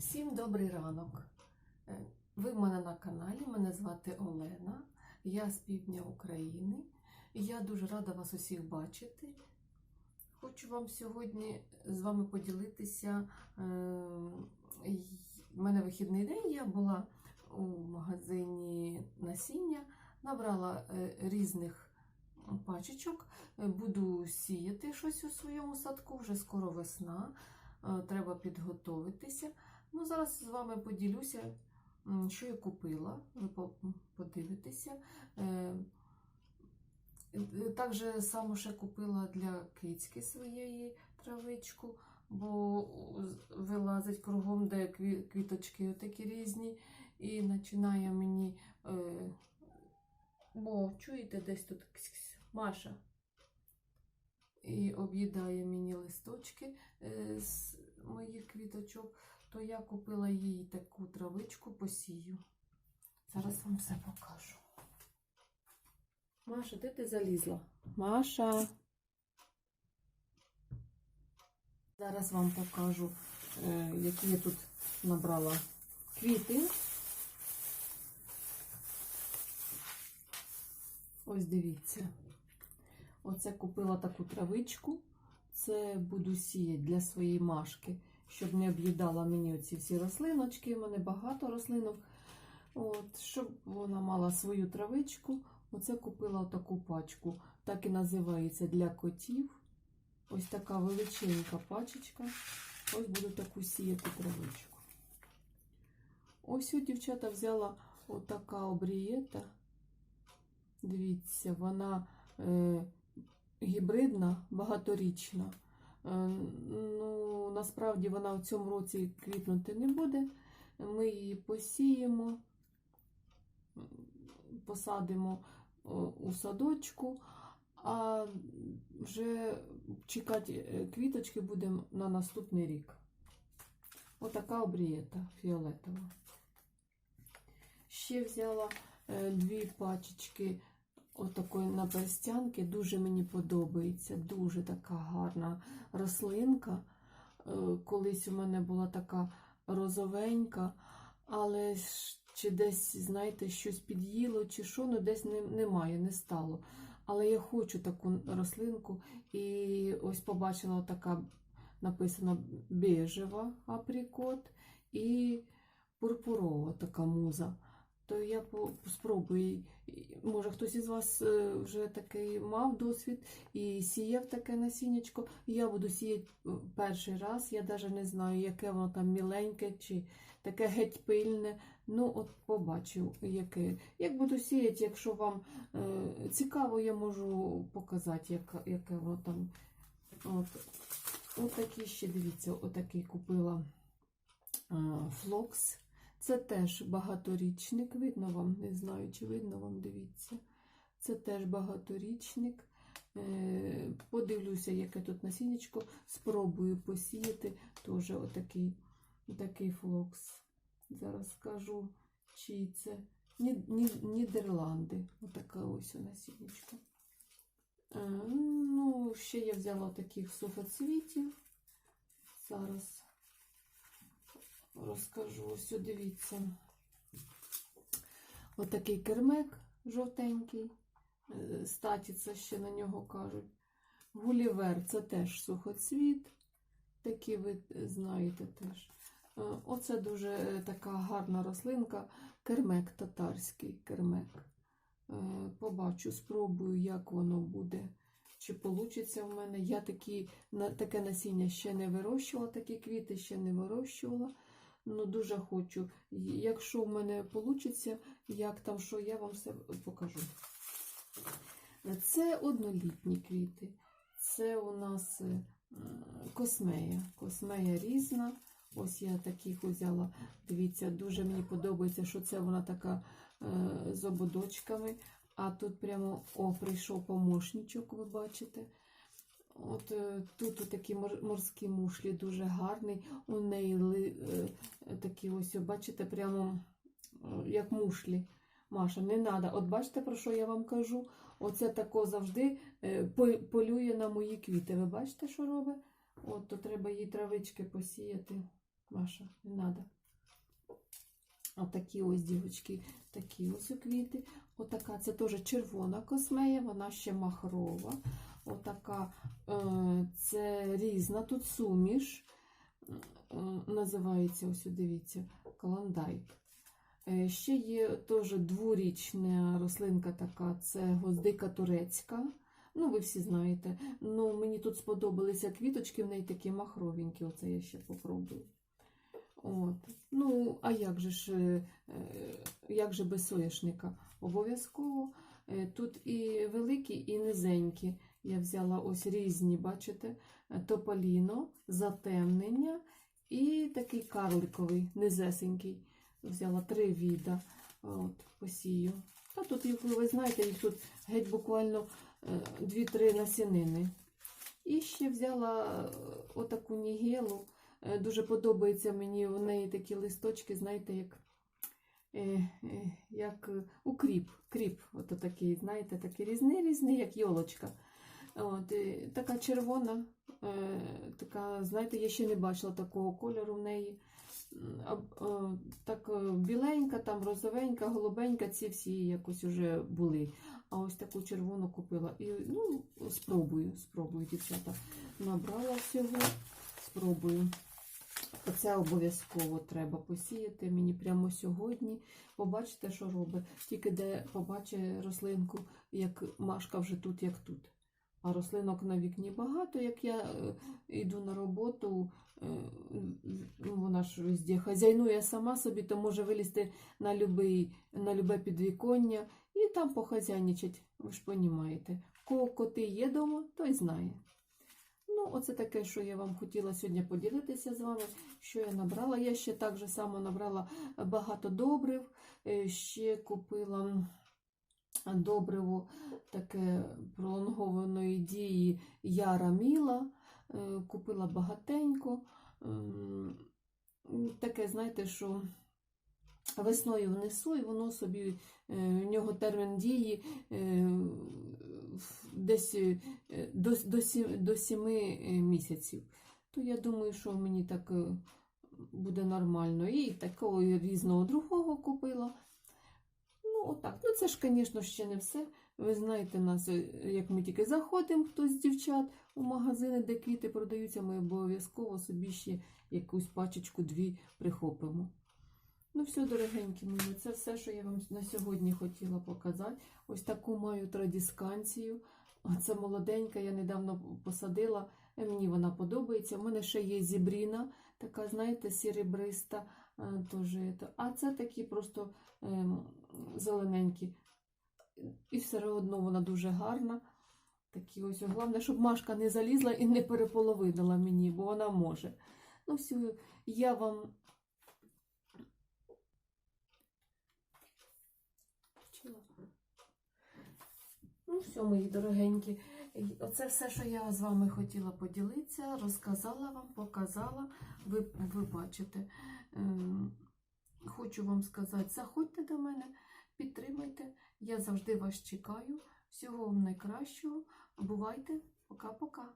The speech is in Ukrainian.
Всім добрий ранок. Е, Ви в мене на каналі, мене звати Олена, я з півдня України. Я дуже рада вас усіх бачити. Хочу вам сьогодні з вами поділитися. е, й- В мене вихідний день, я була у магазині насіння, набрала е, різних пачечок, Е, буду сіяти щось у своєму садку, вже скоро весна, е, треба підготовитися. Ну, зараз з вами поділюся, що я купила. Ви подивитеся. Е, е, Так же само ще купила для кицьки своєї травичку, бо вилазить кругом, де квіточки такі різні, і починає мені. Е, Бо чуєте, десь тут Маша. І об'їдає мені листочки з моїх квіточок то я купила їй таку травичку посію. Зараз вам все покажу. Маша, де ти залізла? Маша. Зараз вам покажу, е, які я тут набрала квіти. Ось дивіться. Оце купила таку травичку. Це буду сіяти для своєї машки щоб не об'їдала мені оці всі рослиночки. У мене багато рослинок. От, Щоб вона мала свою травичку, оце купила таку пачку. Так і називається для котів. Ось така величенька пачечка. Ось буду таку сіяти травичку. Ось от дівчата взяла отака обрієта. Дивіться, вона е, гібридна, багаторічна. Е, Ну, насправді вона в цьому році квітнути не буде. Ми її посіємо, посадимо у садочку, а вже чекати е, квіточки будемо на наступний рік. Отака обрієта фіолетова. Ще взяла е, дві пачечки отакої наперстянки. Дуже мені подобається. Дуже така гарна рослинка. Е, Колись у мене була така розовенька, але чи десь, знаєте, щось під'їло, чи що, ну десь немає, не стало. Але я хочу таку рослинку, і ось побачила така написана бежева априкот і пурпурова така муза. То я спробую. Може, хтось із вас е, вже такий мав досвід і сіяв таке насіннячко. Я буду сіяти перший раз. Я навіть не знаю, яке воно там міленьке чи таке геть пильне. Ну, от побачу, яке. Як буду сіяти, якщо вам е, цікаво, я можу показати, яка, яке воно там. От. От такі ще, дивіться, отакий купила е, флокс. Це теж багаторічник. Видно вам, не знаю, чи видно вам, дивіться. Це теж багаторічник. Е, Подивлюся, яке тут насіннячко. Спробую посіяти теж отакий, отакий флокс. Зараз скажу, чий це. Ні, ні, Нідерланди. Отаке ось насіннячко. Е, Ну, ще я взяла таких сухоцвітів. Зараз розкажу. Ось дивіться. Отакий кермек жовтенький. Е, Статіться ще на нього кажуть. Гулівер це теж сухоцвіт. Такий ви знаєте теж. Е, Оце дуже е, така гарна рослинка. Кермек татарський кермек. Е, Побачу, спробую, як воно буде. Чи вийде в мене. Я такі, таке насіння ще не вирощувала, такі квіти ще не вирощувала. Ну, дуже хочу. Якщо в мене вийде, як там що, я вам все покажу. Це однолітні квіти. Це у нас е, космея. Космея різна. Ось я таких взяла. Дивіться, дуже мені подобається, що це вона така е, з ободочками. А тут прямо о, прийшов помощничок, ви бачите. От е, тут такі морські мушлі дуже гарний. У неї ли, е, такі ось, бачите, прямо е, як мушлі. Маша, не треба. От бачите, про що я вам кажу? Оце тако завжди полює на мої квіти. Ви бачите, що робить? От, то треба їй травички посіяти. Маша, не треба. Отакі ось дівочки, такі ось у квіти. Отака, це теж червона космея, вона ще махрова. Отака, е, це різна тут суміш. Е, називається, ось дивіться, клондайк. Е, Ще є теж дворічна рослинка така, це гвоздика турецька. Ну, ви всі знаєте. Ну, мені тут сподобалися квіточки, в неї такі махровенькі. Оце я ще попробую. От. Ну, а як же ж, як же без соняшника? Обов'язково. Тут і великі, і низенькі. Я взяла ось різні, бачите, е, тополіно, затемнення і такий карликовий, низесенький. Взяла три віда. От, посію. Та тут, як ви знаєте, їх тут геть буквально е, дві-три насінини. І ще взяла е, отаку нігелу. Е, Дуже подобається мені в неї такі листочки, знаєте, як, е, е, як е, укріп. Кріп, ото такий, знаєте, такий різний, різний, як йолочка. От, така червона, е, така, знаєте, я ще не бачила такого кольору в неї. Так е, біленька, там розовенька, голубенька, ці всі якось уже були. А ось таку червону купила. І ну, спробую, спробую, дівчата. Набрала всього, спробую. Оце обов'язково треба посіяти мені прямо сьогодні. Побачите, що робить. Тільки де побачить рослинку, як Машка вже тут, як тут. А рослинок на вікні багато. Як я е, йду на роботу, е, ну, вона ж везде хазяйнує сама собі, то може вилізти на, любий, на любе підвіконня і там похазяйничать. Ви ж. Кого коти є вдома, той знає. Ну, оце таке, що я вам хотіла сьогодні поділитися з вами, що я набрала. Я ще так же само набрала багато добрив, е, ще купила добриво таке пролонгованої дії Яра Міла. Е, Купила багатенько. Ем, Таке, знаєте, що весною внесу, і воно собі, е, в нього термін дії е, десь до, до, сім, до 7 місяців. То я думаю, що мені так буде нормально. І такого різного другого купила. Ну, отак. Ну, це ж, звісно, ще не все. Ви знаєте нас, е, як ми тільки заходимо, хтось з дівчат у магазини, де квіти продаються, ми обов'язково собі ще якусь пачечку дві прихопимо. Ну, все, дорогенькі мої, це все, що я вам на сьогодні хотіла показати. Ось таку маю традісканцію. Це молоденька, я недавно посадила. е, Мені вона подобається. У мене ще є зібріна, така, знаєте, сіребриста. Е, Теж, а це такі просто ем, зелененькі. І все одно вона дуже гарна. Такі ось, головне, щоб Машка не залізла і не переполовинила мені, бо вона може. Ну, все, я вам. Ну, все, мої дорогенькі. Оце все, що я з вами хотіла поділитися, розказала вам, показала. Ви, ви бачите. Ем, Хочу вам сказати, заходьте до мене, підтримайте. Я завжди вас чекаю. Всього вам найкращого. Бувайте. Пока-пока.